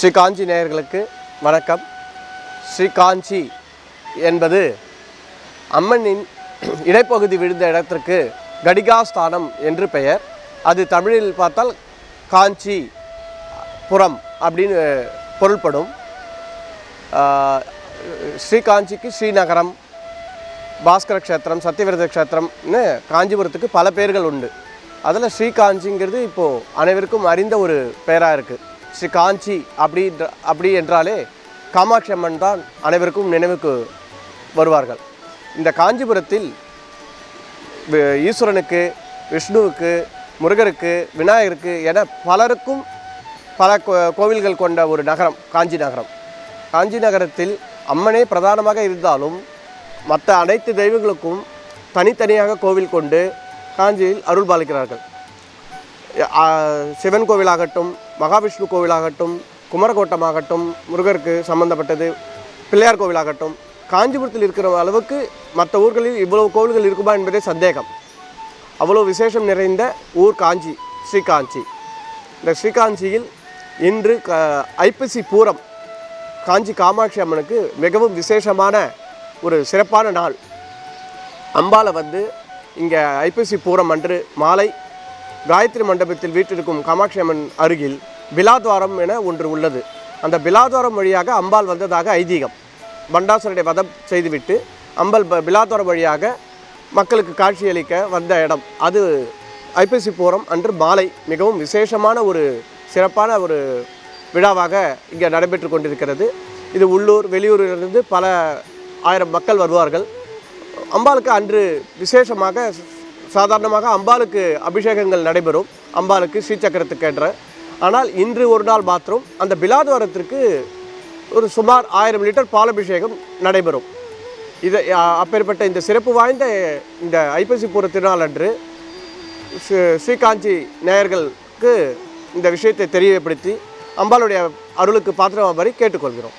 ஸ்ரீ காஞ்சி நேயர்களுக்கு வணக்கம். ஸ்ரீ காஞ்சி என்பது அம்மனின் இடைப்பகுதி விழுந்த இடத்திற்கு கடிகாஸ்தானம் என்று பெயர். அது தமிழில் பார்த்தால் காஞ்சி புறம் அப்படின்னு பொருள்படும். ஸ்ரீகாஞ்சிக்கு ஸ்ரீ காஞ்சிக்கு ஸ்ரீநகரம் பாஸ்கர க்ஷேத்திரம் சத்தியவிரத க்ஷேத்திரம்னு காஞ்சிபுரத்துக்கு பல பேர்கள் உண்டு. அதில் ஸ்ரீ காஞ்சிங்கிறது இப்போது அனைவருக்கும் அறிந்த ஒரு பெயராக இருக்குது ஸ்ரீ காஞ்சி அப்படி அப்படி என்றாலே காமாட்சி அம்மன் தான் அனைவருக்கும் நினைவுக்கு வருவார்கள். இந்த காஞ்சிபுரத்தில் ஈஸ்வரனுக்கு விஷ்ணுவுக்கு முருகருக்கு விநாயகருக்கு என பலருக்கும் பல கோ- கோவில்கள் கொண்ட ஒரு நகரம் காஞ்சி நகரம். காஞ்சி நகரத்தில் அம்மனே பிரதானமாக இருந்தாலும் மற்ற அனைத்து தெய்வங்களுக்கும் தனித்தனியாக கோவில் கொண்டு காஞ்சியில் அருள் பாலிக்கிறார்கள் சிவன் கோவிலாகட்டும் மகாவிஷ்ணு கோவிலாகட்டும் குமரகோட்டமாகட்டும் முருகருக்கு சம்பந்தப்பட்டது பிள்ளையார் கோவிலாகட்டும் காஞ்சிபுரத்தில் இருக்கிற அளவுக்கு மற்ற ஊர்களில் இவ்வளவு கோவில்கள் இருக்குமா என்பதே சந்தேகம். அவ்வளோ விசேஷம் நிறைந்த ஊர் காஞ்சி ஸ்ரீகாஞ்சி. இந்த ஸ்ரீகாஞ்சியில் இன்று க ஐப்பசி பூரம் காஞ்சி காமாட்சி அம்மனுக்கு மிகவும் விசேஷமான ஒரு சிறப்பான நாள். அம்பாலை வந்து இங்கே ஐப்பசி பூரம் அன்று மாலை காயத்ரி மண்டபத்தில் வீற்றிருக்கும் காமாட்சி அம்மன் அருகில் பிலாத்வாரம் என ஒன்று உள்ளது. அந்த பிலாத்வாரம் வழியாக அம்பாள் வந்ததாக ஐதீகம். பண்டாசுரனை வதம் செய்துவிட்டு அம்பல் ப- பிலாத்வாரம் வழியாக மக்களுக்கு காட்சியளிக்க வந்த இடம். அது ஐப்பசி போரம் அன்று மாலை மிகவும் விசேஷமான ஒரு சிறப்பான ஒரு விழாவாக இங்கே நடைபெற்று கொண்டிருக்கிறது. இது உள்ளூர் வெளியூரிலிருந்து பல ஆயிரம் மக்கள் வருவார்கள். அம்பாளுக்கு அன்று விசேஷமாக சாதாரணமாக அம்பாளுக்கு அபிஷேகங்கள் நடைபெறும். அம்பாளுக்கு ஸ்ரீசக்கரத்துக்கு என்ற. ஆனால் இன்று ஒரு நாள் மாத்திரம் அந்த பிலாத்வாரத்திற்கு ஒரு சுமார் ஆயிரம் லிட்டர் பாலபிஷேகம் நடைபெறும். இது அப்பேற்பட்ட இந்த சிறப்பு வாய்ந்த இந்த ஐப்பசி பூர திருநாள் அன்று ஸ்ரீகாஞ்சி நேயர்களுக்கு இந்த விஷயத்தை தெரியப்படுத்தி அம்பாளுடைய அருளுக்கு பாத்திரமாபரி கேட்டுக்கொள்கிறோம்.